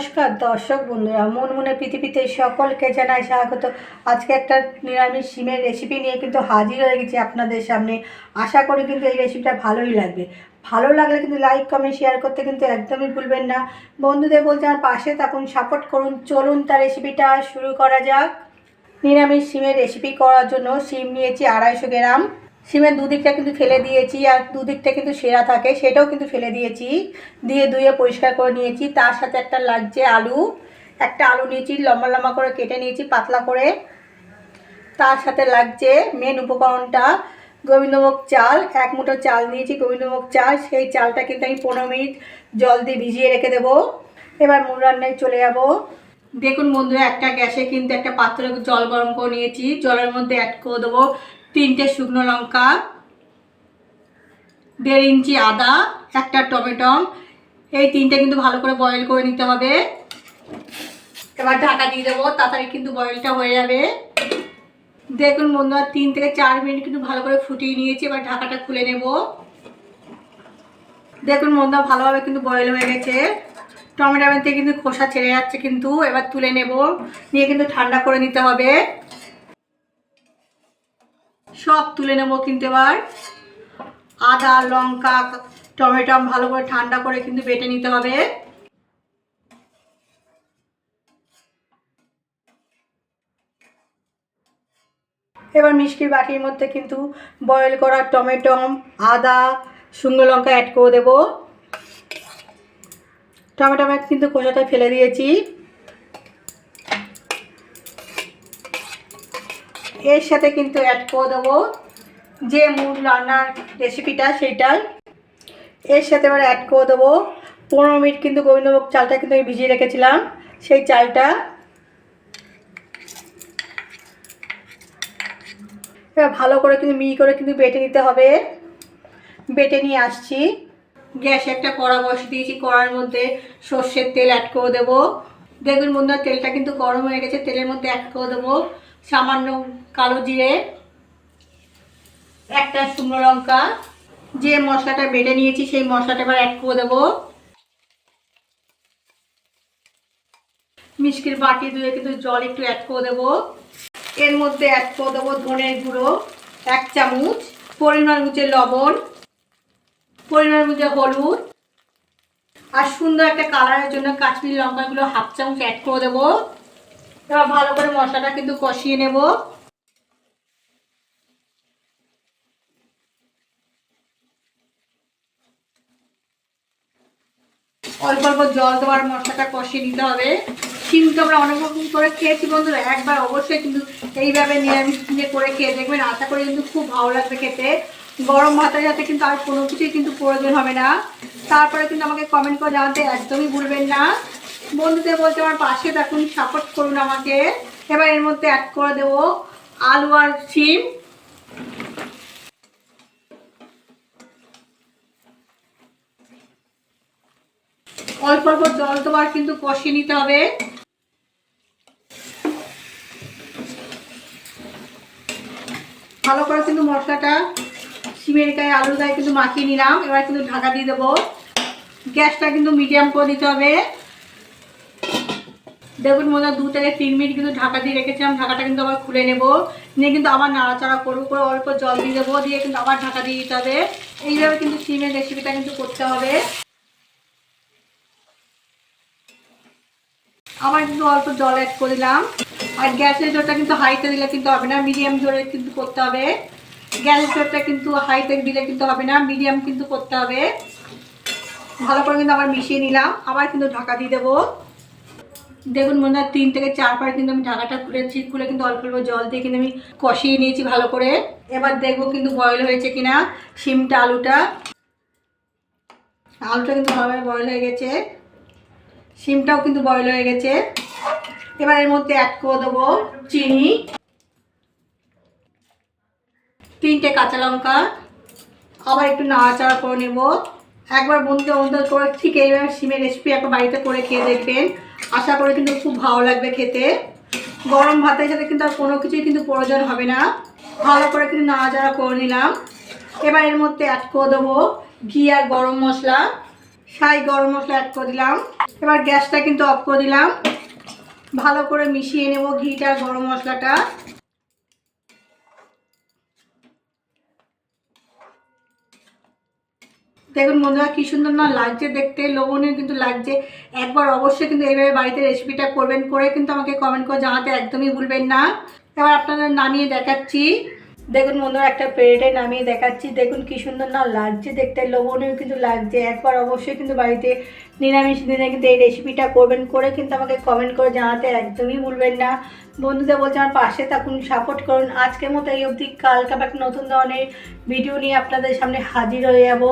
নমস্কার দর্শক বন্ধুরা, মন মনে পৃথিবীতে সকলকে জানাই স্বাগত। আজকে একটা নিরামিষ সিমের রেসিপি নিয়ে কিন্তু হাজির হয়ে গেছি আপনাদের সামনে। আশা করি কিন্তু এই রেসিপিটা ভালোই লাগবে। ভালো লাগলে কিন্তু লাইক কমেন্ট শেয়ার করতে কিন্তু একদমই ভুলবেন না। বন্ধুদের বলতে আমার পাশে থাকুন সাপোর্ট করুন। চলুন তার রেসিপিটা শুরু করা যাক। নিরামিষ সিমের রেসিপি করার জন্য সিম নিয়েছি আড়াইশো গ্রাম। সিমের দুদিকটা কিন্তু ফেলে দিয়েছি আর দুদিকটা কিন্তু সেরা থাকে, সেটাও কিন্তু ফেলে দিয়েছি। দিয়ে ধুয়ে পরিষ্কার করে নিয়েছি। তার সাথে একটা লাগছে আলু, একটা আলু নিয়েছি, লম্বা লম্বা করে কেটে নিয়েছি, পাতলা করে। তার সাথে লাগছে মেন উপকরণটা গোবিন্দভোগ চাল। এক মুঠো চাল নিয়েছি, গোবিন্দভোগ চাল। সেই চালটা কিন্তু আমি পনেরো মিনিট জল দিয়ে ভিজিয়ে রেখে দেবো। এবার মূল রান্নায় চলে যাব। দেখুন বন্ধুরা, একটা গ্যাসে কিন্তু একটা পাত্রে জল গরম করে নিয়েছি। জলের মধ্যে অ্যাড করে দেবো। তিনটে শুকনো লঙ্কা, দেড় ইঞ্চি আদা, একটা টমেটো। এই তিনটে কিন্তু ভালো করে বয়েল করে নিতে হবে। এবার ঢাকা দিয়ে দেবো, তাড়াতাড়ি কিন্তু বয়েলটা হয়ে যাবে। দেখুন বন্ধুরা, তিন থেকে চার মিনিট কিন্তু ভালো করে ফুটিয়ে নিয়েছি, এবার ঢাকাটা খুলে নেব। দেখুন বন্ধুরা, ভালোভাবে কিন্তু বয়েল হয়ে গেছে। টমেটো কিন্তু খোসা ছেড়ে যাচ্ছে কিন্তু, এবার তুলে নেব। নিয়ে কিন্তু ঠান্ডা করে নিতে হবে। সব তুলে নেব কিন্তু এবার। আদা, লঙ্কা, টমেটো ভালো করে ঠান্ডা করে কিন্তু বেটে নিতে হবে। এবার মিষ্টির বাটির মধ্যে কিন্তু বয়েল করা টমেটো, আদা, শুকনো লঙ্কা অ্যাড করে দেবো। টমেটো কিন্তু খোসাটা ফেলে দিয়েছি। এর সাথে কিন্তু অ্যাড করে দেবো যে মূল রান্নার রেসিপিটা সেইটাই এর সাথে এবার অ্যাড করে দেবো পনেরো মিনিট কিন্তু গোবিন্দভোগ চালটা কিন্তু আমি ভিজিয়ে রেখেছিলাম, সেই চালটা। এবার ভালো করে কিন্তু মিহি করে কিন্তু বেটে নিতে হবে। বেটে নিয়ে আসছি। গ্যাসে একটা কড়া বসিয়ে দিয়েছি, কড়ার মধ্যে সর্ষের তেল অ্যাড করে দেবো। দেখুন বন্ধুরা, তেলটা কিন্তু গরম হয়ে গেছে, তেলের মধ্যে অ্যাড করে দেবো। সামান্য কালো জিরে, একটা শুকনো লঙ্কা, যে মশলাটা বেটে নিয়েছি সেই মশলাটা এবার অ্যাড করে দেবো। মিষ্টির বাটি ধুয়ে কিন্তু জল একটু অ্যাড করে দেবো। এর মধ্যে অ্যাড করে দেবো ধনের গুঁড়ো, এক চামচ, পরিমাণ বুঝে লবণ, পরিমাণ মুচে হলুদ, আর সুন্দর একটা কালারের জন্য কাশ্মীরি লঙ্কাগুলো হাফ চামচ অ্যাড করে দেবো। ভালো করে মশলাটা কিন্তু কষিয়ে নেব। অল্প অল্প জল দেওয়ার মশলাটা কষিয়ে নিতে হবে। শিম তো আমরা অনেক রকম করে খেয়েছি বন্ধুরা, একবার অবশ্যই কিন্তু এইভাবে নিরামিষ করে খেয়ে দেখবেন। আশা করি কিন্তু খুব ভালো লাগবে খেতে। গরম ভাতের যাতে কিন্তু আর কোনো কিছুই কিন্তু প্রয়োজন হবে না। তারপরে কিন্তু আমাকে কমেন্ট করে জানাতে একদমই ভুলবেন না। বন্ধুদের বলতে আমার পাশে থাকুন সাপোর্ট করুন আমাকে। এবার এর মধ্যে অ্যাড করে দেবো আলু আর শিম। অল্প অল্প জল দেওয়ার কিন্তু কষিয়ে নিতে হবে। ভালো করে কিন্তু মশলাটা সিমের গায়ে আলুর গায়ে কিন্তু মাখিয়ে নিলাম। এবার কিন্তু ঢাকা দিয়ে দেবো। গ্যাসটা কিন্তু মিডিয়াম করে দিতে হবে। দেখুন মনে হয় দু থেকে তিন মিনিট কিন্তু ঢাকা দিয়ে রেখেছিলাম ঢাকাটা কিন্তু আবার খুলে নেব। নিয়ে কিন্তু আবার নাড়াচাড়া করব, করে অল্প জল দিয়ে দেবো, দিয়ে কিন্তু আবার ঢাকা দিয়ে দিতে হবে। এইভাবে কিন্তু সিমের রেসিপিটা কিন্তু করতে হবে। আবার কিন্তু অল্প জল অ্যাড করে দিলাম। আর গ্যাসের জোরটা কিন্তু হাইতে দিলে কিন্তু হবে না মিডিয়াম জোরে কিন্তু করতে হবে। গ্যাসের জোরটা কিন্তু হাইতে দিলে কিন্তু হবে না মিডিয়াম কিন্তু করতে হবে। ভালো করে কিন্তু আবার মিশিয়ে নিলাম, আবার কিন্তু ঢাকা দিয়ে দেবো। দেখুন হয় তিন থেকে চারবার কিন্তু আমি ঢাকাটা খুলেছি। খুলে কিন্তু অল্প অল্প জল দিয়ে কিন্তু আমি কষিয়ে নিয়েছি ভালো করে। এবার দেখব কিন্তু বয়েল হয়েছে কিনা শিমটা, আলুটা। আলুটা কিন্তু ভালোভাবে বয়েল হয়ে গেছে। শিমটাও কিন্তু বয়েল হয়ে গেছে। এবার এর মধ্যে অ্যাড করে দেবো চিনি। তিনটে কাঁচা লঙ্কা। আবার একটু নাড়াচাড়া করে নেব। একবার বন্ধু বন্ধু করে ঠিক এইভাবে সিমের রেসিপি একবার বাড়িতে করে খেয়ে দেখবেন। আশা করি কিন্তু খুব ভালো লাগবে খেতে। গরম ভাতের সাথে কিন্তু আর কোনো কিছুই কিন্তু প্রয়োজন হবে না। ভালো করে কিন্তু নাড়াচাড়া করে নিলাম। এবার এর মধ্যে অ্যাড করে দেবো ঘি আর গরম মশলা। সাই গরম মশলা অ্যাড করে দিলাম। এবার গ্যাসটা কিন্তু অফ করে দিলাম। ভালো করে মিশিয়ে নেব ঘিটা গরম মশলাটা। দেখুন বন্ধুরা, কি সুন্দর না লাগছে দেখতে লবণীয় কিন্তু লাগছে। একবার অবশ্যই কিন্তু এইভাবে বাড়িতে রেসিপিটা করবেন করে কিন্তু আমাকে কমেন্ট করে জানাতে একদমই ভুলবেন না। এবার আপনাদের নামিয়ে দেখাচ্ছি। দেখুন বন্ধুরা, একটা প্লেটে নামিয়ে দেখাচ্ছি। দেখুন কি সুন্দর না লাগছে দেখতে লবণীয় কিন্তু লাগছে। একবার অবশ্যই কিন্তু বাড়িতে নিরামিষ দিনে কিন্তু এই রেসিপিটা করবেন করে কিন্তু আমাকে কমেন্ট করে জানাতে একদমই ভুলবেন না। বন্ধুদের বলছে আমার পাশে থাকুন সাপোর্ট করুন। আজকের মতো এই অবধি কালকে একটা নতুন ধরনের ভিডিও নিয়ে আপনাদের সামনে হাজির হয়ে যাব।